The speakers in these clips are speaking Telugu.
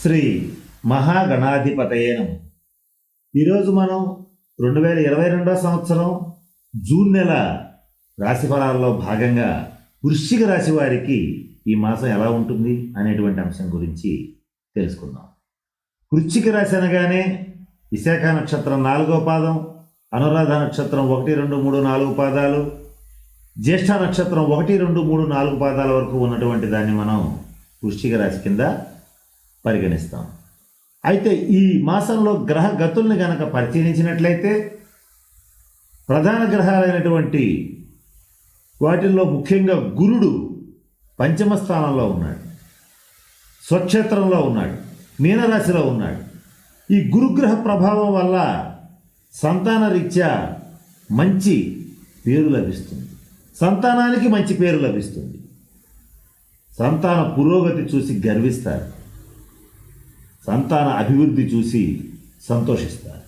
శ్రీ మహాగణాధిపతయేనం ఈరోజు మనం రెండు వేల ఇరవై రెండవ సంవత్సరం జూన్ నెల రాశి ఫలాల్లో భాగంగా వృశ్చిక రాశి వారికి ఈ మాసం ఎలా ఉంటుంది అనేటువంటి అంశం గురించి తెలుసుకుందాం. వృశ్చిక రాశి అనగానే విశాఖ నక్షత్రం నాలుగో పాదం అనురాధ నక్షత్రం ఒకటి రెండు మూడు నాలుగు పాదాలు జ్యేష్ఠ నక్షత్రం ఒకటి రెండు మూడు నాలుగు పాదాల వరకు ఉన్నటువంటి దాన్ని మనం వృశ్చిక రాశి కింద పరిగణిస్తాం. అయితే ఈ మాసంలో గ్రహ గతుల్ని గనక పరిశీలించినట్లయితే ప్రధాన గ్రహాలైనటువంటి వాటిల్లో ముఖ్యంగా గురుడు పంచమ స్థానంలో ఉన్నాడు. స్వక్షేత్రంలో ఉన్నాడు. మీనరాశిలో ఉన్నాడు. ఈ గురుగ్రహ ప్రభావం వల్ల సంతాన రీత్యా మంచి పేరు లభిస్తుంది. సంతానానికి మంచి పేరు లభిస్తుంది. సంతాన పురోగతి చూసి గర్విస్తారు. సంతాన అభివృద్ధి చూసి సంతోషిస్తారు.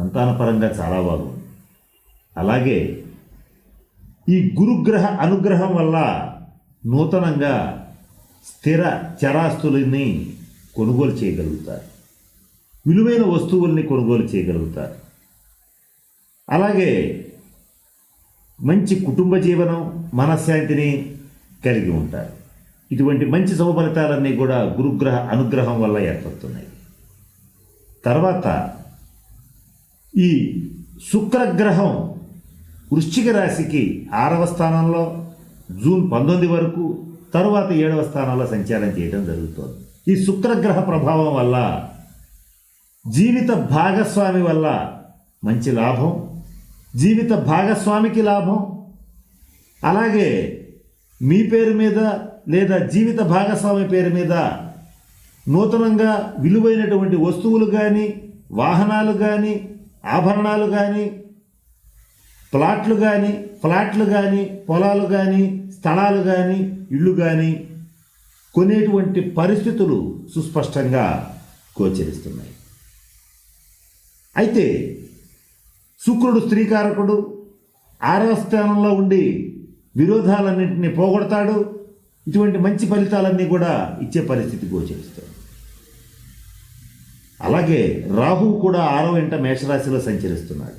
సంతానపరంగా చాలా బాగుంది. అలాగే ఈ గురుగ్రహ అనుగ్రహం వల్ల నూతనంగా స్థిర చరాస్తుల్ని కొనుగోలు చేయగలుగుతారు. విలువైన వస్తువుల్ని కొనుగోలు చేయగలుగుతారు. అలాగే మంచి కుటుంబ జీవనం మనశ్శాంతిని కలిగి ఉంటారు. ఇటువంటి మంచి శుభ ఫలితాలన్నీ కూడా గురుగ్రహ అనుగ్రహం వల్ల ఏర్పడుతున్నాయి. తర్వాత ఈ శుక్రగ్రహం వృశ్చిక రాశికి ఆరవ స్థానంలో జూన్ పంతొమ్మిది వరకు తరువాత ఏడవ స్థానంలో సంచారం చేయడం జరుగుతుంది. ఈ శుక్రగ్రహ ప్రభావం వల్ల జీవిత భాగస్వామి వల్ల మంచి లాభం జీవిత భాగస్వామికి లాభం అలాగే మీ పేరు మీద లేదా జీవిత భాగస్వామి పేరు మీద నూతనంగా విలువైనటువంటి వస్తువులు కానీ వాహనాలు కానీ ఆభరణాలు కానీ ప్లాట్లు కానీ ఫ్లాట్లు కానీ పొలాలు కానీ స్థలాలు కానీ ఇళ్ళు కానీ కొనేటువంటి పరిస్థితులు సుస్పష్టంగా గోచరిస్తున్నాయి. అయితే శుక్రుడు స్త్రీకారకుడు ఆరవ స్థానంలో ఉండి విరోధాలన్నింటినీ పోగొడతాడు. ఇటువంటి మంచి ఫలితాలన్నీ కూడా ఇచ్చే పరిస్థితి గోచరిస్తాడు అలాగే రాహువు కూడా ఆరవ ఇంట మేషరాశిలో సంచరిస్తున్నాడు.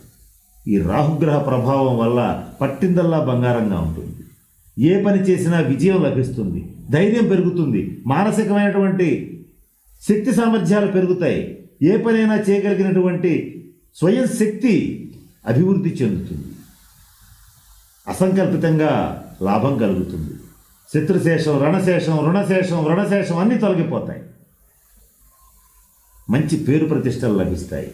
ఈ రాహుగ్రహ ప్రభావం వల్ల పట్టిందల్లా బంగారంగా ఉంటుంది. ఏ పని చేసినా విజయం లభిస్తుంది. ధైర్యం పెరుగుతుంది. మానసికమైనటువంటి శక్తి సామర్థ్యాలు పెరుగుతాయి. ఏ పనైనా చేయగలిగినటువంటి స్వయం శక్తి అభివృద్ధి చెందుతుంది. అసంకల్పితంగా లాభం కలుగుతుంది. శత్రుశేషం రణశేషం రుణశేషం రుణశేషం అన్నీ తొలగిపోతాయి. మంచి పేరు ప్రతిష్టలు లభిస్తాయి.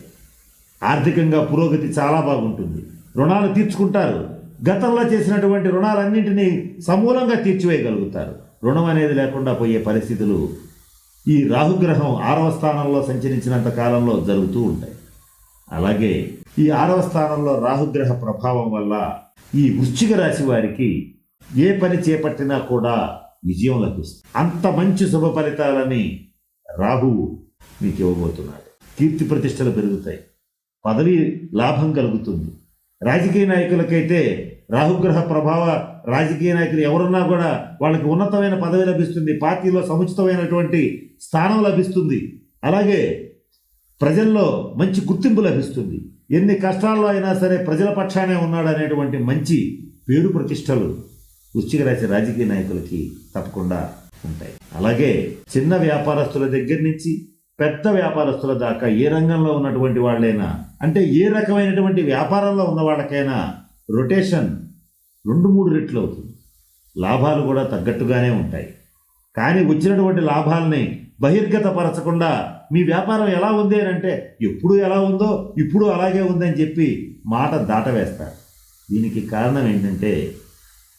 ఆర్థికంగా పురోగతి చాలా బాగుంటుంది. రుణాలు తీర్చుకుంటారు. గతంలో చేసినటువంటి రుణాలన్నింటినీ సమూలంగా తీర్చివేయగలుగుతారు. రుణం అనేది లేకుండా పోయే పరిస్థితులు ఈ రాహుగ్రహం ఆరవ స్థానంలో సంచరించినంత కాలంలో జరుగుతూ ఉంటాయి. అలాగే ఈ ఆరవ స్థానంలో రాహుగ్రహ ప్రభావం వల్ల ఈ వృశ్చిక రాశి వారికి ఏ పని చేపట్టినా కూడా విజయం లభిస్తుంది. అంత మంచి శుభ ఫలితాలని రాహువు మీకు ఇవ్వబోతున్నాడు. కీర్తి ప్రతిష్టలు పెరుగుతాయి. పదవి లాభం కలుగుతుంది. రాజకీయ నాయకులకైతే రాహుగ్రహ ప్రభావ రాజకీయ నాయకులు ఎవరున్నా కూడా వాళ్ళకి ఉన్నతమైన పదవి లభిస్తుంది. పార్టీలో సముచితమైనటువంటి స్థానం లభిస్తుంది. అలాగే ప్రజల్లో మంచి గుర్తింపు లభిస్తుంది. ఎన్ని కష్టాల్లో అయినా సరే ప్రజల పక్షానే ఉన్నాడు అనేటువంటి మంచి పేరు ప్రతిష్టలు వృశ్చిక రాశి రాజకీయ నాయకులకి తప్పకుండా ఉంటాయి. అలాగే చిన్న వ్యాపారస్తుల దగ్గర నుంచి పెద్ద వ్యాపారస్తుల దాకా ఏ రంగంలో ఉన్నటువంటి వాళ్ళైనా అంటే ఏ రకమైనటువంటి వ్యాపారంలో ఉన్న వాళ్ళకైనా రొటేషన్ రెండు మూడు రెట్లు అవుతుంది. లాభాలు కూడా తగ్గట్టుగానే ఉంటాయి. కానీ వచ్చినటువంటి లాభాలని బహిర్గతపరచకుండా మీ వ్యాపారం ఎలా ఉంది అని అంటే ఎప్పుడు ఎలా ఉందో ఇప్పుడు అలాగే ఉందని చెప్పి మాట దాటవేస్తారు. దీనికి కారణం ఏంటంటే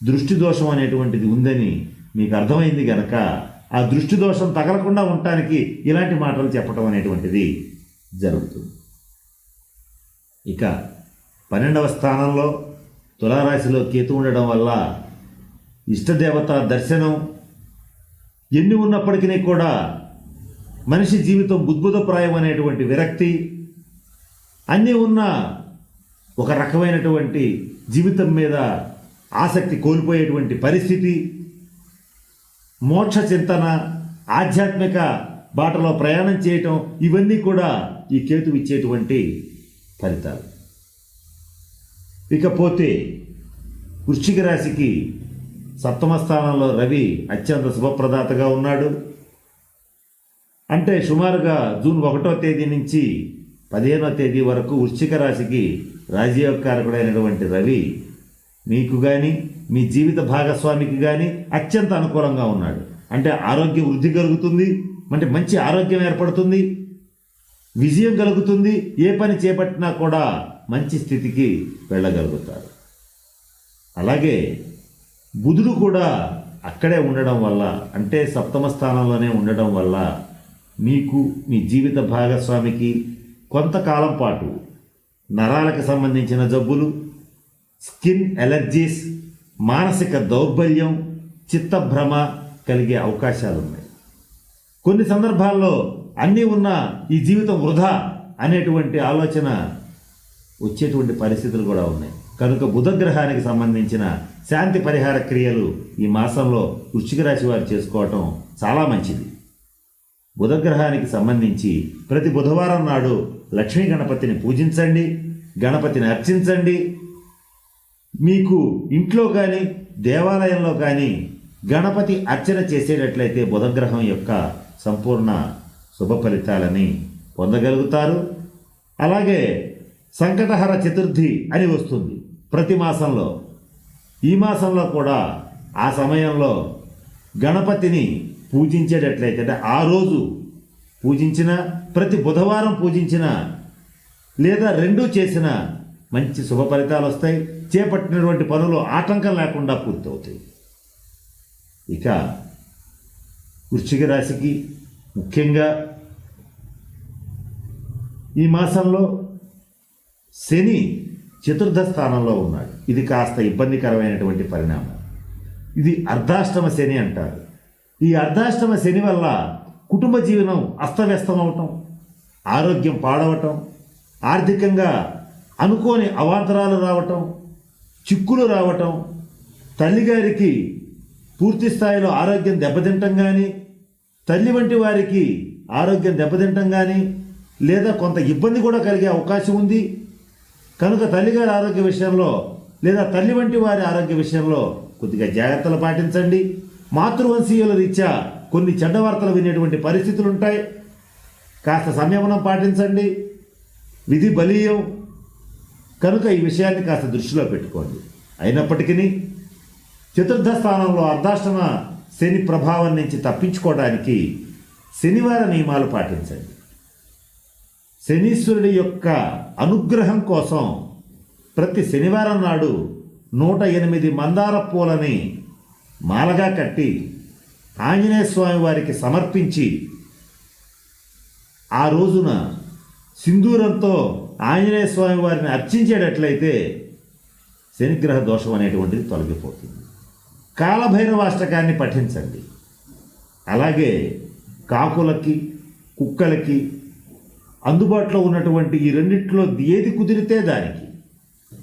దృష్టి దోషం అనేటువంటిది ఉందని మీకు అర్థమైంది గనక ఆ దృష్టి దోషం తగలకుండా ఉండటానికి ఇలాంటి మాటలు చెప్పడం అనేటువంటిది జరుగుతుంది. ఇక పన్నెండవ స్థానంలో తులారాశిలో కేతు ఉండడం వల్ల ఇష్టదేవత దర్శనం ఎన్ని ఉన్నప్పటికీ కూడా మనిషి జీవితం బుద్భుతప్రాయం అనేటువంటి విరక్తి అన్నీ ఉన్న ఒక రకమైనటువంటి జీవితం మీద ఆసక్తి కోల్పోయేటువంటి పరిస్థితి మోక్ష చింతన ఆధ్యాత్మిక బాటలో ప్రయాణం చేయటం ఇవన్నీ కూడా ఈ కేతు ఇచ్చేటువంటి ఫలితాలు. ఇకపోతే వృశ్చిక రాశికి సప్తమ స్థానంలో రవి అత్యంత శుభప్రదాతగా ఉన్నాడు. అంటే సుమారుగా జూన్ ఒకటో తేదీ నుంచి పదిహేనో తేదీ వరకు వృశ్చిక రాశికి రాజయోగకారకుడైనటువంటి రవి మీకు కానీ మీ జీవిత భాగస్వామికి కానీ అత్యంత అనుకూలంగా ఉన్నాడు. అంటే ఆరోగ్య వృద్ధి కలుగుతుంది అంటే మంచి ఆరోగ్యం ఏర్పడుతుంది విజయం కలుగుతుంది ఏ పని చేపట్టినా కూడా మంచి స్థితికి వెళ్ళగలుగుతారు అలాగే బుధుడు కూడా అక్కడే ఉండడం వల్ల అంటే సప్తమ స్థానంలోనే ఉండడం వల్ల మీకు మీ జీవిత భాగస్వామికి కొంతకాలం పాటు నరాలకు సంబంధించిన జబ్బులు స్కిన్ ఎలర్జీస్ మానసిక దౌర్బల్యం చిత్తభ్రమ కలిగే అవకాశాలు ఉన్నాయి కొన్ని సందర్భాల్లో అన్నీ ఉన్న ఈ జీవితం వృధా అనేటువంటి ఆలోచన వచ్చేటువంటి పరిస్థితులు కూడా ఉన్నాయి. కనుక బుధగ్రహానికి సంబంధించిన శాంతి పరిహార క్రియలు ఈ మాసంలో వృశ్చిక రాశి వారు చేసుకోవటం చాలా మంచిది. బుధగ్రహానికి సంబంధించి ప్రతి బుధవారం నాడు లక్ష్మీ గణపతిని పూజించండి గణపతిని అర్చించండి మీకు ఇంట్లో కానీ దేవాలయంలో కానీ గణపతి అర్చన చేసేటట్లయితే బుధగ్రహం యొక్క సంపూర్ణ శుభ ఫలితాలని పొందగలుగుతారు. అలాగే సంకటహర చతుర్థి అని వస్తుంది ప్రతి మాసంలో. ఈ మాసంలో కూడా ఆ సమయంలో గణపతిని పూజించేటట్లయితే అంటే ఆ రోజు పూజించిన ప్రతి బుధవారం పూజించిన లేదా రెండూ చేసిన మంచి శుభ ఫలితాలు వస్తాయి. చేపట్టినటువంటి పనులు ఆటంకం లేకుండా పూర్తవుతాయి. ఇక వృశ్చిక రాశికి ముఖ్యంగా ఈ మాసంలో శని చతుర్థ స్థానంలో ఉన్నాడు. ఇది కాస్త ఇబ్బందికరమైనటువంటి పరిణామం. ఇది అర్ధాష్టమ శని అంటారు. ఈ అర్ధాష్టమ శని వల్ల కుటుంబ జీవనం అస్తవ్యస్తం అవటం ఆరోగ్యం పాడవటం ఆర్థికంగా అనుకోని అవాంతరాలు రావటం చిక్కులు రావటం తల్లిగారికి పూర్తి స్థాయిలో ఆరోగ్యం దెబ్బతింటం కానీ తల్లి వంటి వారికి ఆరోగ్యం దెబ్బతింటం కానీ లేదా కొంత ఇబ్బంది కూడా కలిగే అవకాశం ఉంది. కనుక తల్లిగారి ఆరోగ్య విషయంలో లేదా తల్లి వంటి వారి ఆరోగ్య విషయంలో కొద్దిగా జాగ్రత్తలు పాటించండి. మాతృవంశీయుల రీత్యా కొన్ని చెడ్డ వార్తలు వినేటువంటి పరిస్థితులు ఉంటాయి కాస్త సంయమనం పాటించండి. విధి బలీయం కనుక ఈ విషయాన్ని కాస్త దృష్టిలో పెట్టుకోండి. అయినప్పటికీ చతుర్థ స్థానంలో అర్ధాష్టమ శని ప్రభావం నుంచి తప్పించుకోవడానికి శనివార నియమాలు పాటించండి. శనీశ్వరుడి యొక్క అనుగ్రహం కోసం ప్రతి శనివారం నాడు నూట ఎనిమిది మందార పూలని మాలగా కట్టి ఆంజనేయ స్వామి వారికి సమర్పించి ఆ రోజున సింధూరంతో ఆంజనేయ స్వామి వారిని అర్చించేటట్లయితే శనిగ్రహ దోషం అనేటువంటిది తొలగిపోతుంది. కాలభైరవాష్టకాన్ని పఠించండి. అలాగే కాకులకి కుక్కలకి అందుబాటులో ఉన్నటువంటి ఈ రెండిట్లో ఏది కుదిరితే దానికి.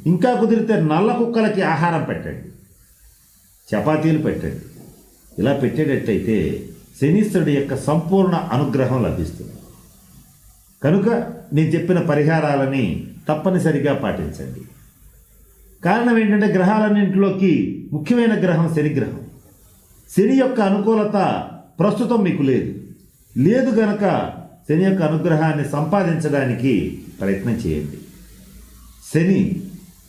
ఇంకా కుదిరితే నల్ల కుక్కలకి ఆహారం పెట్టండి. చపాతీలు పెట్టండి. ఇలా పెట్టేటట్టయితే శనీశ్వరుడి యొక్క సంపూర్ణ అనుగ్రహం లభిస్తుంది. కనుక నేను చెప్పిన పరిహారాలని తప్పనిసరిగా పాటించండి. కారణం ఏంటంటే గ్రహాలన్నింటిలోకి ముఖ్యమైన గ్రహం శని గ్రహం. శని యొక్క అనుకూలత ప్రస్తుతం మీకు లేదు. లేదు గనక శని యొక్క అనుగ్రహాన్ని సంపాదించడానికి ప్రయత్నం చేయండి. శని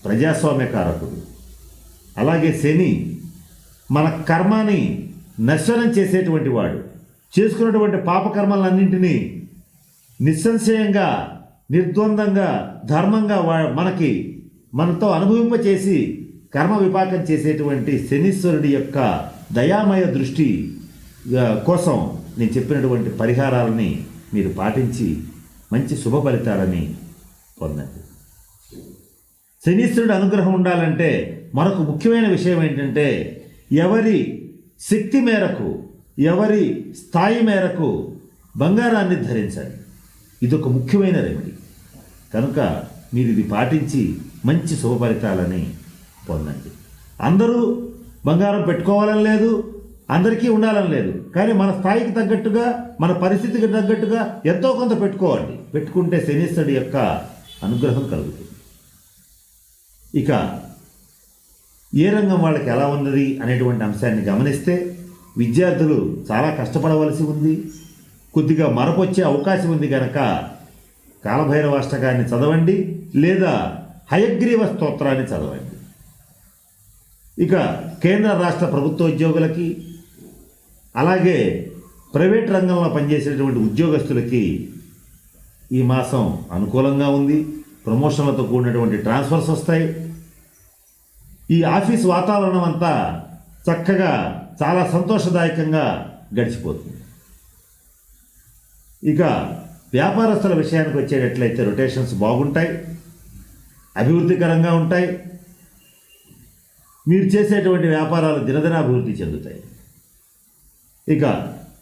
ప్రజాస్వామ్యకారకుడు. అలాగే శని మన కర్మని నశ్వరం చేసేటువంటి వాడు. చేసుకున్నటువంటి పాపకర్మలన్నింటినీ నిస్సంశయంగా నిర్ద్వందంగా ధర్మంగా వా- మనకి మనతో అనుభవింపచేసి కర్మ విపాకం చేసేటువంటి శనీశ్వరుడి యొక్క దయామయ దృష్టి కోసం నేను చెప్పినటువంటి పరిహారాలని మీరు పాటించి మంచి శుభ ఫలితాలని పొందండి. శనీశ్వరుడు అనుగ్రహం ఉండాలంటే మరొక ముఖ్యమైన విషయం ఏంటంటే ఎవరి శక్తి మేరకు ఎవరి స్థాయి మేరకు బంగారాన్ని ధరించండి ఇదొక ముఖ్యమైన రెమెడీ కనుక మీరు ఇది పాటించి మంచి శుభ ఫలితాలని పొందండి. అందరూ బంగారం పెట్టుకోవాలని లేదు అందరికీ ఉండాలని లేదు. కానీ మన స్థాయికి తగ్గట్టుగా మన పరిస్థితికి తగ్గట్టుగా ఎంతో కొంత పెట్టుకోవాలి. పెట్టుకుంటే శనీశ్వరుడి యొక్క అనుగ్రహం కలుగుతుంది. ఇక ఏ రంగం వాళ్ళకి ఎలా ఉన్నది అనేటువంటి అంశాన్ని గమనిస్తే విద్యార్థులు చాలా కష్టపడవలసి ఉంది. కొద్దిగా మరపొచ్చే అవకాశం ఉంది కనుక కాలభైరవాష్టకాన్ని చదవండి లేదా హయగ్రీవ స్తోత్రాన్ని చదవండి. ఇక కేంద్ర రాష్ట్ర ప్రభుత్వ ఉద్యోగులకి అలాగే ప్రైవేట్ రంగంలో పనిచేసేటువంటి ఉద్యోగస్తులకి ఈ మాసం అనుకూలంగా ఉంది. ప్రమోషన్లతో కూడినటువంటి ట్రాన్స్ఫర్స్ వస్తాయి. ఈ ఆఫీస్ వాతావరణం అంతా చక్కగా చాలా సంతోషదాయకంగా గడిచిపోతుంది. ఇక వ్యాపారస్తుల విషయానికి వచ్చేటట్లయితే రొటేషన్స్ బాగుంటాయి అభివృద్ధికరంగా ఉంటాయి మీరు చేసేటువంటి వ్యాపారాలు దినదినాభివృద్ధి చెందుతాయి. ఇక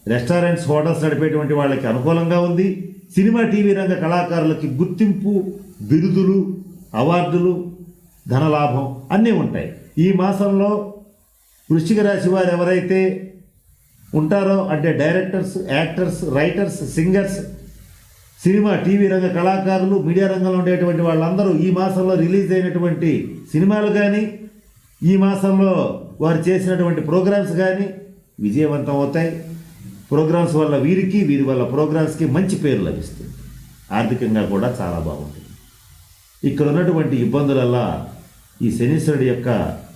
రెస్టారెంట్స్ హోటల్స్ నడిపేటువంటి వాళ్ళకి అనుకూలంగా ఉంది. సినిమా టీవీ రంగ కళాకారులకి గుర్తింపు బిరుదులు అవార్డులు ధనలాభం అన్నీ ఉంటాయి. ఈ మాసంలో వృశ్చిక రాశి వారు ఎవరైతే ఉంటారో అంటే directors actors writers singers cinema TV రంగ కళాకారులు మీడియా రంగంలో ఉండేటువంటి వాళ్ళందరూ ఈ మాసంలో రిలీజ్ అయినటువంటి సినిమాలు కానీ ఈ మాసంలో వారు చేసినటువంటి ప్రోగ్రామ్స్ కానీ విజయవంతం అవుతాయి. ప్రోగ్రామ్స్ వల్ల వీరికి వీరి వల్ల ప్రోగ్రామ్స్కి మంచి పేరు లభిస్తుంది. ఆర్థికంగా కూడా చాలా బాగుంటుంది. ఇక్కడ ఉన్నటువంటి ఇబ్బందులల్లా ఈ శనీశ్వరుడి యొక్క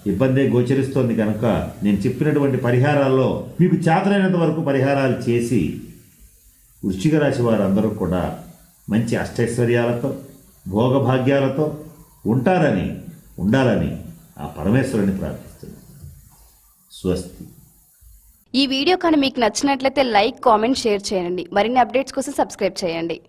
ఇబ్బందే గోచరిస్తోంది కనుక నేను చెప్పినటువంటి పరిహారాల్లో మీకు చేతనైనంత వరకు పరిహారాలు చేసి వృశ్చిక రాశి వారందరూ కూడా మంచి అష్టైశ్వర్యాలతో భోగభాగ్యాలతో ఉంటారని ఉండాలని ఆ పరమేశ్వరుని ప్రార్థిస్తున్నాను. స్వస్తి. ఈ వీడియో కానీ మీకు నచ్చినట్లయితే లైక్ కామెంట్ షేర్ చేయండి. మరిన్ని అప్డేట్స్ కోసం సబ్స్క్రైబ్ చేయండి.